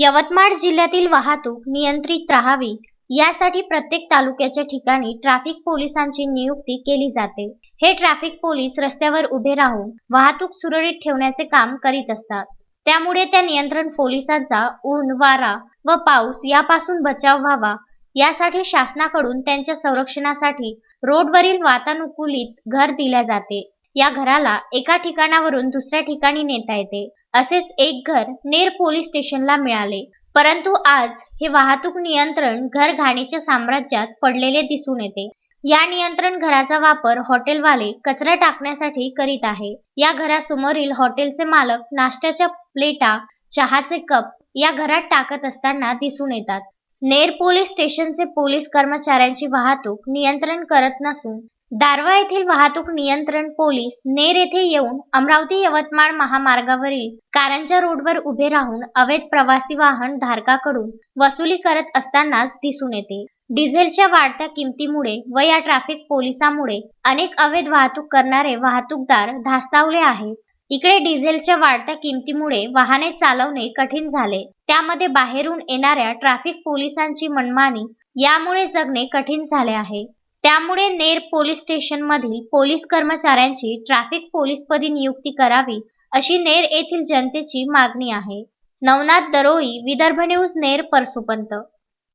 यवतमाळ जिल्ह्यातील वाहतूक नियंत्रित राहावी यासाठी प्रत्येक तालुक्याच्या ठिकाणी ट्रॅफिक पोलिसांची नियुक्ती केली जाते. हे ट्रॅफिक पोलीस रस्त्यावर उभे राहून वाहतूक सुरळीत ठेवण्याचे काम करीत असतात. त्यामुळे त्या नियंत्रण पोलिसांचा ऊन वारा व पाऊस यापासून बचाव व्हावा यासाठी शासनाकडून त्यांच्या संरक्षणासाठी रोडवरील वातानुकूलित घर दिल्या जाते. या घराला एका ठिकाणावरून दुसऱ्या ठिकाणी नेता येते. असेच एक घर नेर पोलीस स्टेशनला मिळाले. परंतु आज हे वाहतूक नियंत्रण घर घाणीच्या साम्राज्यात पडलेले दिसून येते. या नियंत्रण घराचा वापर हॉटेलवाले कचरा टाकण्यासाठी करीत आहे. या घरासमोरील हॉटेलचे मालक नाश्त्याच्या प्लेटा चहाचे कप या घरात टाकत असताना दिसून येतात. नेर पोलीस स्टेशनचे पोलीस कर्मचाऱ्यांची वाहतूक नियंत्रण करत नसून दारव्हा येथील वाहतूक नियंत्रण पोलीस नेर येथे येऊन अमरावती यवतमाळ महामार्गावरील कारंजा रोडवर उभे राहून अवैध प्रवासी वाहन धारकाकडून वसुली करत असतानाच दिसून येते. डिझेलच्या वाढत्या किमतीमुळे व या ट्रॅफिक पोलिसामुळे अनेक अवैध वाहतूक करणारे वाहतूकदार धास्तावले आहेत. इकडे डिझेलच्या वाढत्या किमतीमुळे वाहने चालवणे कठीण झाले. त्यामध्ये बाहेरून येणाऱ्या ट्रॅफिक पोलिसांची मनमानी यामुळे जगणे कठीण झाले आहे. त्यामुळे नेर पोलीस स्टेशन मधील पोलीस कर्मचाऱ्यांची ट्रॅफिक पोलीसपदी नियुक्ती करावी अशी नेर येथील जनतेची मागणी आहे. नवनाथ दरोई विदर्भ न्यूज नेर परसोपंत.